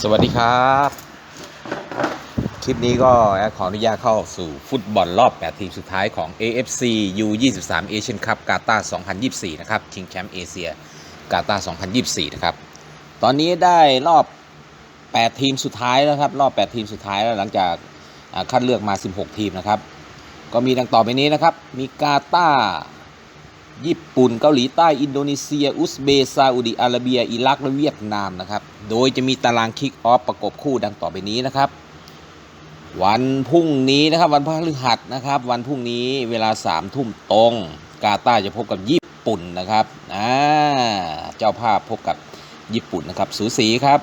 สวัสดีครับ คลิปนี้ก็แอดขออนุญาตเข้าสู่ฟุตบอลรอบ 8 ทีมสุดท้ายของ AFC U23 Asian Cup กาตาร์2024 นะครับ ชิงแชมป์เอเชียกาตาร์2024 นะครับ ตอนนี้ได้รอบ 8 ทีมสุดท้ายแล้วครับ รอบ 8 ทีมสุดท้ายแล้วหลังจากคัดเลือกมา 16 ทีมนะครับ ก็มีดังต่อไปนี้นะครับ มีกาตาร์ ญี่ปุ่นเกาหลีใต้อินโดนีเซีย อุซเบย์ซาอุดิอาระเบีย อิรัก และเวียดนามนะครับ โดยจะมีตารางคิกออฟประกบคู่ดังต่อไปนี้นะครับ วันพรุ่งนี้นะครับ วันพฤหัสนะครับ วันพรุ่งนี้เวลา3ามทุ่มตรง กาตาร์จะพบกับญี่ปุ่นนะครับอ่าเจ้าภาพพบกับญี่ปุ่นนะครับ สูสีครับ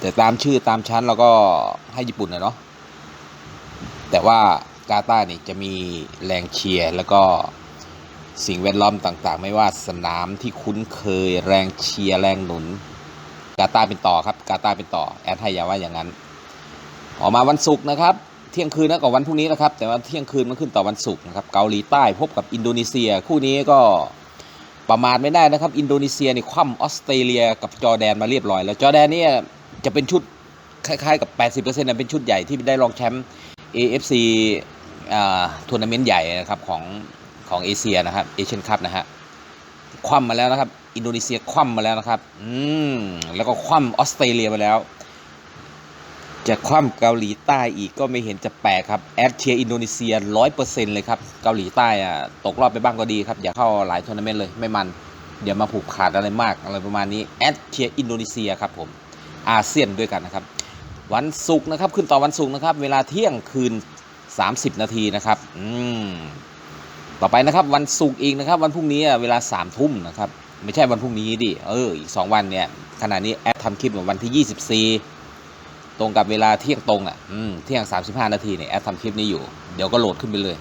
แต่ตามชื่อตามชั้นเราก็ให้ญี่ปุ่นนะเนาะแต่ว่ากาตาร์นี่ยจะมีแรงเชียร์แล้วก็ สิ่งแวดล้อมต่างๆ ไม่ว่าสนามที่คุ้นเคยแรงเชียร์แรงหนุน กาตาเป็นต่อครับ กาตาเป็นต่อ แอดให้ยาว่าอย่างนั้น ออกมาวันศุกร์นะครับ เที่ยงคืนนะกับวันพรุ่งนี้นะครับ แต่ว่าเที่ยงคืนมันขึ้นต่อวันศุกร์นะครับ เกาหลีใต้พบกับอินโดนีเซีย คู่นี้ก็ประมาทไม่ได้นะครับ อินโดนีเซียนี่คว่ำออสเตรเลียกับจอแดนมาเรียบร้อย แล้วจอแดนเนี่ยจะเป็นชุดคล้ายๆกับ 80%นะเป็นชุดใหญ่ที่ได้รองแชมป์ AFC อ่าทัวร์นาเมนต์ใหญ่นะครับของ ของเอเชียนะครับเอเชียนคัพนะฮะคว่ำมาแล้วนะครับ อินโดนีเซียคว่ำมาแล้วนะครับ อืมแล้วก็คว่ำออสเตรเลียมาแล้ว จะคว่ำเกาหลีใต้อีกก็ไม่เห็นจะแปลกครับแอดเชียอินโดนีเซียร้อยเปอร์เซ็นต์เลยครับ เกาหลีใต้อะตกรอบไปบ้างก็ดีครับ อย่าเข้าหลายทัวร์นาเมนต์เลยไม่มัน เดี๋ยวมาผูกขาดอะไรมากอะไรประมาณนี้แอดเชียอินโดนีเซียครับผมอาเซียนด้วยกันนะครับ วันศุกร์นะครับขึ้นต่อวันศุกร์นะครับ เวลาเที่ยงคืน 30 นาทีนะครับ อืม ต่อไปนะครับวันศุกร์อีกนะครับ วันพรุ่งนี้เวลา3ามทุ่มนะครับไม่ใช่วันพรุ่งนี้ดิเอออีก 2 วันเนี่ยขณะนี้แอดทำคลิปวันที่ 24 ตรงกับเวลาเที่ยงตรงอะเที่ยง 35 นาทีเนี่ยแอดทำคลิปนี้อยู่เดี๋ยวก็โหลดขึ้นไปเลย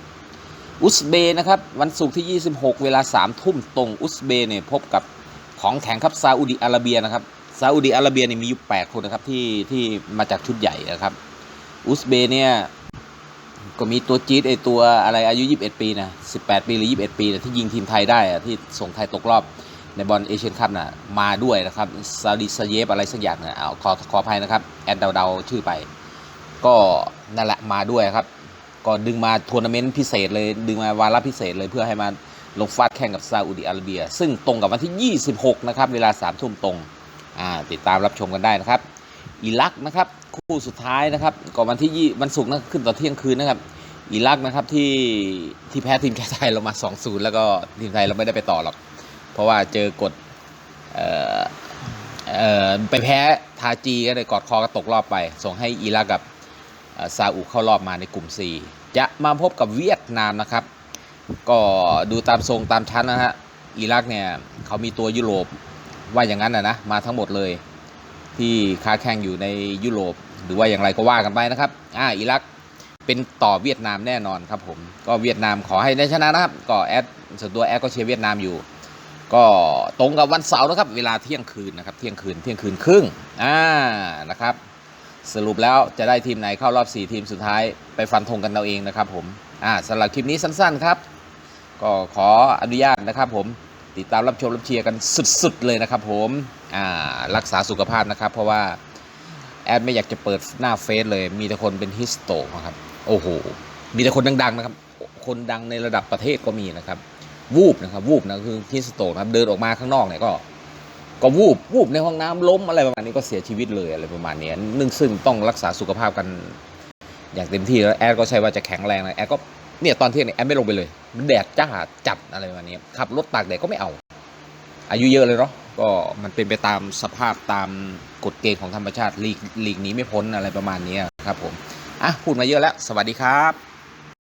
อุซเบย์นะครับวันศุกร์ที่ 26 เวลา3ทุ่มตรงอุซเบย์เนี่ยพบกับของแข็งครับซาอุดิอาระเบียนะครับซาอุดิอาระเบียเนี่ยมีอยู่ 8 คนนะครับที่ที่มาจากชุดใหญ่นะครับอุซเบย์เนี่ย ก็มีตัวจี๊ดไอตัวอะไรอายุ 21 ปีนะ18 ปีหรือ 21 ปีนะที่ยิงทีมไทยได้อะที่ส่งไทยตกรอบในบอลเอเชียนคัพนะมาด้วยนะครับซาดิสเยฟอะไรสักอย่างนะเอาขอขออภัยนะครับ แอดเดาๆชื่อไป ก็นั่นแหละมาด้วยครับ ก็ดึงมาทัวร์นาเมนต์พิเศษเลย ดึงมาวาระพิเศษเลยเพื่อให้มาลงฟาดแข่งกับซาอุดิอาระเบีย ซึ่งตรงกับวันที่ 26 นะครับ เวลา3ทุ่มตรงติดตามรับชมกันได้นะครับ อิรักนะครับ คู่สุดท้ายนะครับ ก่อนวันที่ยี่วันศุกร์นะขึ้นต่อเที่ยงคืนนะครับอิรักนะครับที่ที่แพ้ทีมชาติไทยเรามา 2-0 แล้วก็ทีมไทยเราไม่ได้ไปต่อหรอก เพราะว่าเจอกฎเอ่อเอ่อไปแพ้ทาจีก็เลยกอดคอก็ตกรอบไป ส่งให้อิรักกับซาอุเข้ารอบมาในกลุ่ม 4 จะมาพบกับเวียดนามนะครับ ก็ดูตามทรงตามชั้นนะฮะอิรักเนี่ยเขามีตัวยุโรปว่าอย่างนั้นนะนะมาทั้งหมดเลย ที่ค้าแข่งอยู่ในยุโรป หรือว่าอย่างไรก็ว่ากันไปนะครับอ่าอิรักเป็นต่อเวียดนามแน่นอนครับผมก็เวียดนามขอให้ได้ชนะนะครับ ก็แอดส่วนตัวแอดก็เชียร์เวียดนามอยู่ ก็ตรงกับวันเสาร์นะครับ เวลาเที่ยงคืนนะครับ เที่ยงคืนเที่ยงคืนครึ่งอ่านะครับ สรุปแล้วจะได้ทีมไหนเข้ารอบ 4 ทีมสุดท้ายไปฟันธงกันเอาเองนะครับผมอ่าสำหรับคลิปนี้สั้นๆครับ ก็ขออนุญาตนะครับผม ติดตามรับชมรับเชียร์กันสุดๆเลยนะครับผมอ่ารักษาสุขภาพนะครับ เพราะว่าแอดไม่อยากจะเปิดหน้าเฟซเลย มีแต่คนเป็นฮิสโตกนะครับ โอ้โห มีแต่คนดังๆนะครับ คนดังในระดับประเทศก็มีนะครับ วูบนะครับ วูบนะคือฮิสโตกนะครับเดินออกมาข้างนอกเนี่ยก็ก็วูบวูบในห้องน้ำล้มอะไรประมาณนี้ก็เสียชีวิตเลยอะไรประมาณนี้นึ่งซึ่งต้องรักษาสุขภาพกันอย่างเต็มที่แล้วแอดก็ใช่ว่าจะแข็งแรงนะแอดก็ เนี่ยตอนเที่ยงเนี่ยแอมไม่ลงไปเลยมันแดดจ้าจัดอะไรประมาณนี้ขับรถตากแดดก็ไม่เอา อายุเยอะเลยเนาะก็มันเป็นไปตามสภาพตามกฎเกณฑ์ของธรรมชาติหลีกหลีกหนีไม่พ้นอะไรประมาณนี้ครับผมอะพูดมาเยอะแล้ว สวัสดีครับ